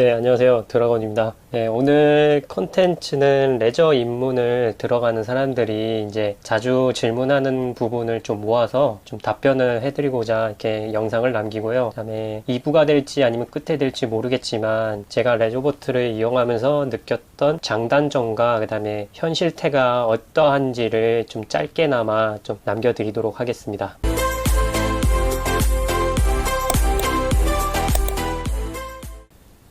네, 안녕하세요. 드라곤입니다. 네, 오늘 컨텐츠는 레저 입문을 들어가는 사람들이 이제 자주 질문하는 부분을 좀 모아서 좀 답변을 해드리고자 이렇게 영상을 남기고요. 그 다음에 2부가 될지 아니면 끝에 될지 모르겠지만 제가 레저보트를 이용하면서 느꼈던 장단점과 그 다음에 현실태가 어떠한지를 좀 짧게나마 좀 남겨드리도록 하겠습니다.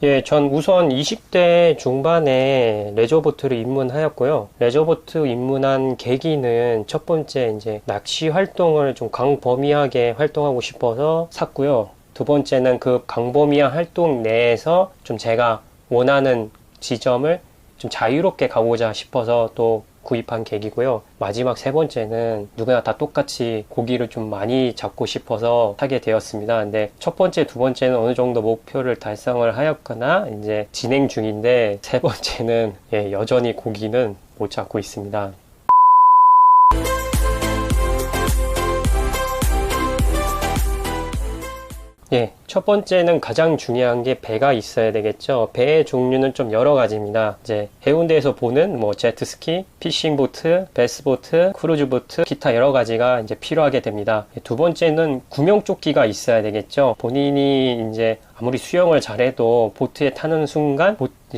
예, 전 우선 20대 중반에 레저보트를 입문하였고요. 레저보트 입문한 계기는 첫 번째 이제 낚시 활동을 좀 광범위하게 활동하고 싶어서 샀고요. 두 번째는 그 광범위한 활동 내에서 좀 제가 원하는 지점을 좀 자유롭게 가고자 싶어서 또 구입한 계기고요. 마지막 세 번째는 누구나 다 똑같이 고기를 좀 많이 잡고 싶어서 사게 되었습니다. 근데 첫 번째, 두 번째는 어느 정도 목표를 달성을 하였거나 이제 진행 중인데 세 번째는 예, 여전히 고기는 못 잡고 있습니다. 예, 첫 번째는 가장 중요한 게 배가 있어야 되겠죠. 배의 종류는 좀 여러 가지입니다. 이제 해운대에서 보는 뭐 제트스키, 피싱 보트, 베스 보트, 크루즈 보트, 기타 여러 가지가 이제 필요하게 됩니다. 두 번째는 구명조끼가 있어야 되겠죠. 본인이 이제 아무리 수영을 잘해도 보트에 타는 순간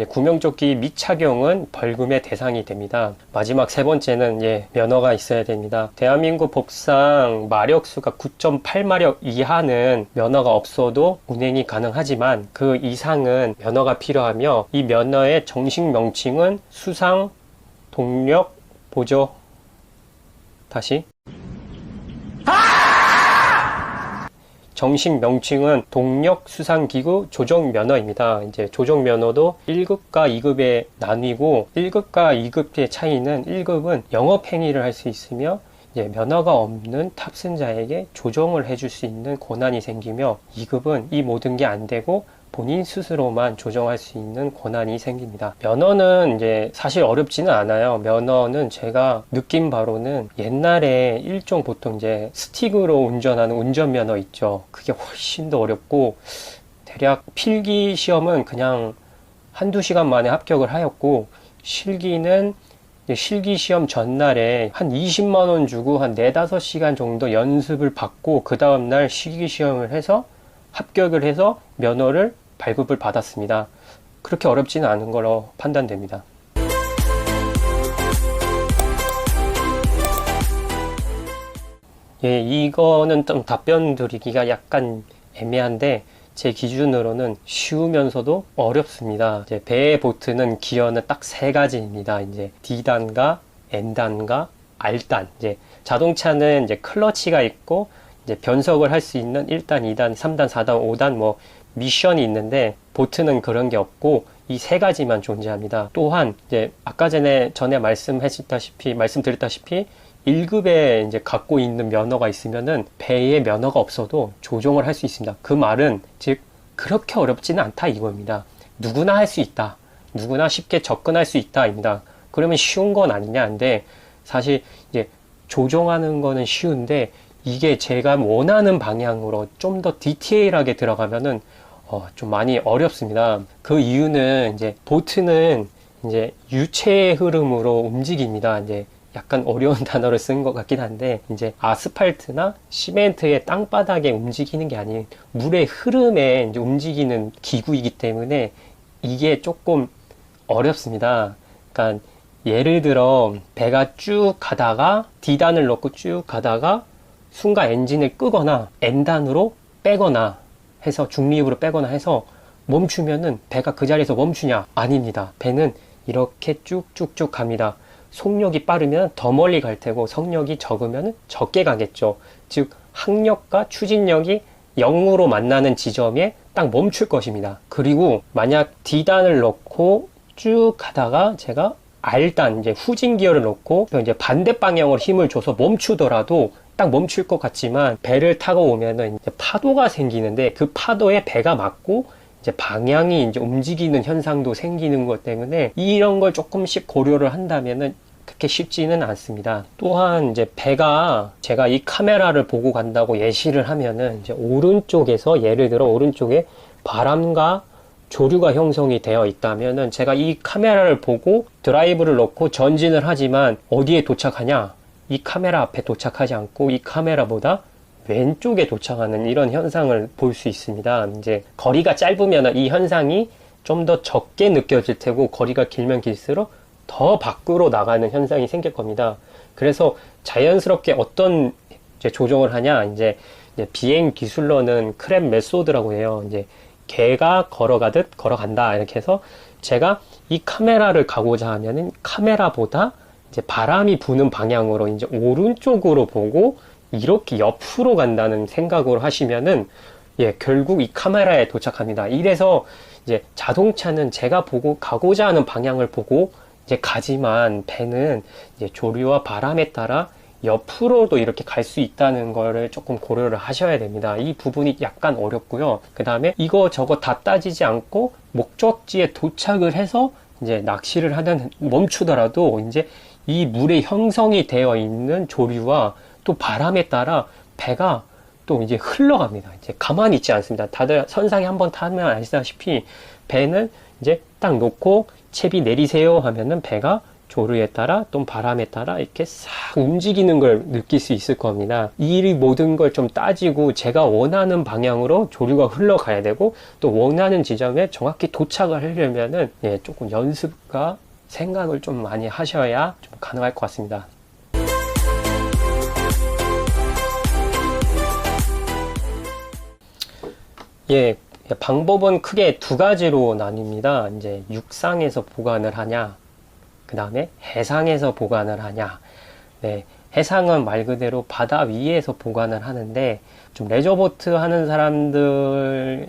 구명조끼 미착용은 벌금의 대상이 됩니다. 마지막 세 번째는 예, 면허가 있어야 됩니다. 대한민국 법상 마력수가 9.8마력 이하는 면허가 없어도 운행이 가능하지만 그 이상은 면허가 필요하며 이 면허의 정식 명칭은 수상 동력 보조 다시 정식 명칭은 동력 수상기구 조정 면허입니다. 이제 조정 면허도 1급과 2급에 나뉘고 1급과 2급의 차이는 1급은 영업 행위를 할 수 있으며 이제 면허가 없는 탑승자에게 조정을 해줄 수 있는 권한이 생기며 2급은 이 모든 게 안 되고 본인 스스로만 조정할 수 있는 권한이 생깁니다. 면허는 이제 사실 어렵지는 않아요. 면허는 제가 느낀 바로는 옛날에 일종 보통 이제 스틱으로 운전하는 운전면허 있죠. 그게 훨씬 더 어렵고 대략 필기 시험은 그냥 한두 시간 만에 합격을 하였고 실기는 실기 시험 전날에 한 20만 원 주고 한 4, 5시간 정도 연습을 받고 그 다음날 실기 시험을 해서 합격을 해서 면허를 발급을 받았습니다. 그렇게 어렵지는 않은 걸로 판단됩니다. 예, 이거는 좀 답변 드리기가 약간 애매한데 제 기준으로는 쉬우면서도 어렵습니다. 이제 배의 보트는 기어는 딱 세 가지입니다. 이제 D단과 N단과 R단. 이제 자동차는 이제 클러치가 있고 이제 변속을 할 수 있는 1단, 2단, 3단, 4단, 5단 뭐 미션이 있는데 보트는 그런 게 없고 이 세 가지만 존재합니다. 또한 이제 아까 전에 전에 말씀하셨다시피 말씀드렸다시피 1급에 이제 갖고 있는 면허가 있으면은 배에 면허가 없어도 조종을 할 수 있습니다. 그 말은 즉 그렇게 어렵지는 않다 이겁니다. 누구나 할 수 있다. 누구나 쉽게 접근할 수 있다입니다. 그러면 쉬운 건 아니냐인데 사실 이제 조종하는 거는 쉬운데 이게 제가 원하는 방향으로 좀 더 디테일하게 들어가면은 어, 좀 많이 어렵습니다. 그 이유는 이제 보트는 이제 유체의 흐름으로 움직입니다. 이제 약간 어려운 단어를 쓴 것 같긴 한데 이제 아스팔트나 시멘트의 땅바닥에 움직이는 게 아닌 물의 흐름에 이제 움직이는 기구이기 때문에 이게 조금 어렵습니다. 그러니까 예를 들어 배가 쭉 가다가 D단을 넣고 쭉 가다가 순간 엔진을 끄거나 N단으로 빼거나 해서 중립으로 빼거나 해서 멈추면은 배가 그 자리에서 멈추냐? 아닙니다. 배는 이렇게 쭉쭉쭉 갑니다. 속력이 빠르면 더 멀리 갈 테고 속력이 적으면 적게 가겠죠. 즉 항력과 추진력이 0으로 만나는 지점에 딱 멈출 것입니다. 그리고 만약 D단을 넣고 쭉 가다가 제가 R단 이제 후진 기어를 넣고 이제 반대 방향으로 힘을 줘서 멈추더라도 딱 멈출 것 같지만 배를 타고 오면은 이제 파도가 생기는데 그 파도에 배가 맞고 이제 방향이 이제 움직이는 현상도 생기는 것 때문에 이런 걸 조금씩 고려를 한다면은 그렇게 쉽지는 않습니다. 또한 이제 배가 제가 이 카메라를 보고 간다고 예시를 하면은 이제 오른쪽에서 예를 들어 오른쪽에 바람과 조류가 형성이 되어 있다면은 제가 이 카메라를 보고 드라이브를 넣고 전진을 하지만 어디에 도착하냐? 이 카메라 앞에 도착하지 않고 이 카메라보다 왼쪽에 도착하는 이런 현상을 볼 수 있습니다. 이제 거리가 짧으면 이 현상이 좀 더 적게 느껴질 테고 거리가 길면 길수록 더 밖으로 나가는 현상이 생길 겁니다. 그래서 자연스럽게 어떤 조정을 하냐 이제, 이제 비행 기술로는 크랩 메소드라고 해요. 이제 개가 걸어가듯 걸어간다 이렇게 해서 제가 이 카메라를 가고자 하면은 카메라보다 이제 바람이 부는 방향으로 이제 오른쪽으로 보고 이렇게 옆으로 간다는 생각으로 하시면은 예, 결국 이 카메라에 도착합니다. 이래서 이제 자동차는 제가 보고 가고자 하는 방향을 보고 이제 가지만 배는 이제 조류와 바람에 따라 옆으로도 이렇게 갈 수 있다는 거를 조금 고려를 하셔야 됩니다. 이 부분이 약간 어렵고요. 그 다음에 이거 저거 다 따지지 않고 목적지에 도착을 해서 이제 낚시를 하는 멈추더라도 이제 이 물에 형성이 되어 있는 조류와 또 바람에 따라 배가 또 이제 흘러갑니다. 이제 가만히 있지 않습니다. 다들 선상에 한번 타면 아시다시피 배는 이제 딱 놓고 채비 내리세요 하면은 배가 조류에 따라 또 바람에 따라 이렇게 싹 움직이는 걸 느낄 수 있을 겁니다. 이 모든 걸 좀 따지고 제가 원하는 방향으로 조류가 흘러가야 되고 또 원하는 지점에 정확히 도착을 하려면은 예, 조금 연습과 생각을 좀 많이 하셔야 좀 가능할 것 같습니다. 예, 방법은 크게 두 가지로 나뉩니다. 이제 육상에서 보관을 하냐, 그 다음에 해상에서 보관을 하냐. 네, 해상은 말 그대로 바다 위에서 보관을 하는데 좀 레저보트 하는 사람들에서는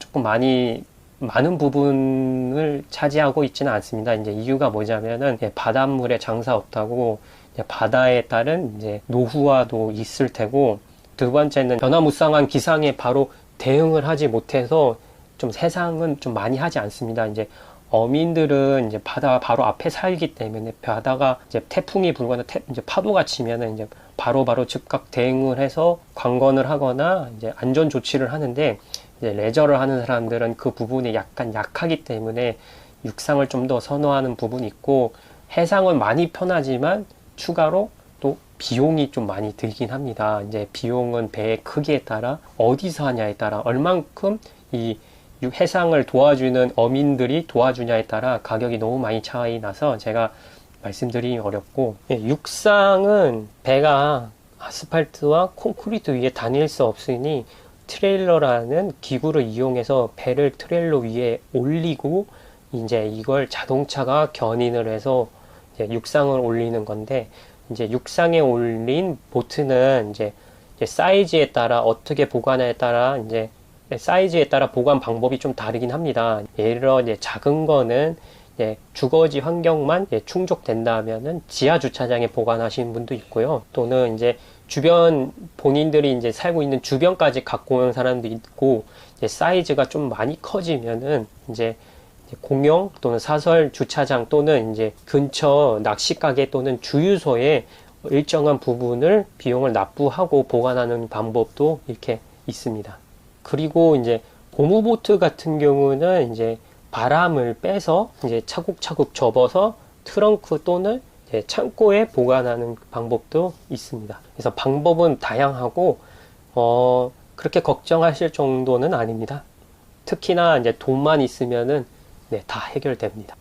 조금 많이 많은 부분을 차지하고 있지는 않습니다. 이제 이유가 뭐냐면은 예, 바닷물에 장사 없다고 바다에 따른 이제 노후화도 있을 테고 두 번째는 변화무쌍한 기상에 바로 대응을 하지 못해서 좀 세상은 좀 많이 하지 않습니다. 이제 어민들은 이제 바다 바로 앞에 살기 때문에 바다가 이제 태풍이 불거나 태, 이제 파도가 치면은 이제 바로바로 바로 즉각 대응을 해서 관건을 하거나 이제 안전 조치를 하는데 이제 레저를 하는 사람들은 그 부분이 약간 약하기 때문에 육상을 좀 더 선호하는 부분이 있고 해상은 많이 편하지만 추가로 또 비용이 좀 많이 들긴 합니다. 이제 비용은 배의 크기에 따라 어디서 하냐에 따라 얼만큼 이 해상을 도와주는 어민들이 도와주냐에 따라 가격이 너무 많이 차이 나서 제가 말씀드리기 어렵고 예, 육상은 배가 아스팔트와 콘크리트 위에 다닐 수 없으니 트레일러라는 기구를 이용해서 배를 트레일러 위에 올리고 이제 이걸 자동차가 견인을 해서 육상을 올리는 건데 이제 육상에 올린 보트는 이제, 이제 사이즈에 따라 어떻게 보관에 따라 이제 사이즈에 따라 보관 방법이 좀 다르긴 합니다. 예를 들어 이제 작은 거는 예, 주거지 환경만 예, 충족된다면은 지하 주차장에 보관하시는 분도 있고요. 또는 이제 주변 본인들이 이제 살고 있는 주변까지 갖고 오는 사람도 있고 이제 사이즈가 좀 많이 커지면은 이제 공영 또는 사설 주차장 또는 이제 근처 낚시 가게 또는 주유소에 일정한 부분을 비용을 납부하고 보관하는 방법도 이렇게 있습니다. 그리고 이제 고무보트 같은 경우는 이제 바람을 빼서 이제 차곡차곡 접어서 트렁크 또는 창고에 보관하는 방법도 있습니다. 그래서 방법은 다양하고 어, 그렇게 걱정하실 정도는 아닙니다. 특히나 이제 돈만 있으면은 네, 다 해결됩니다.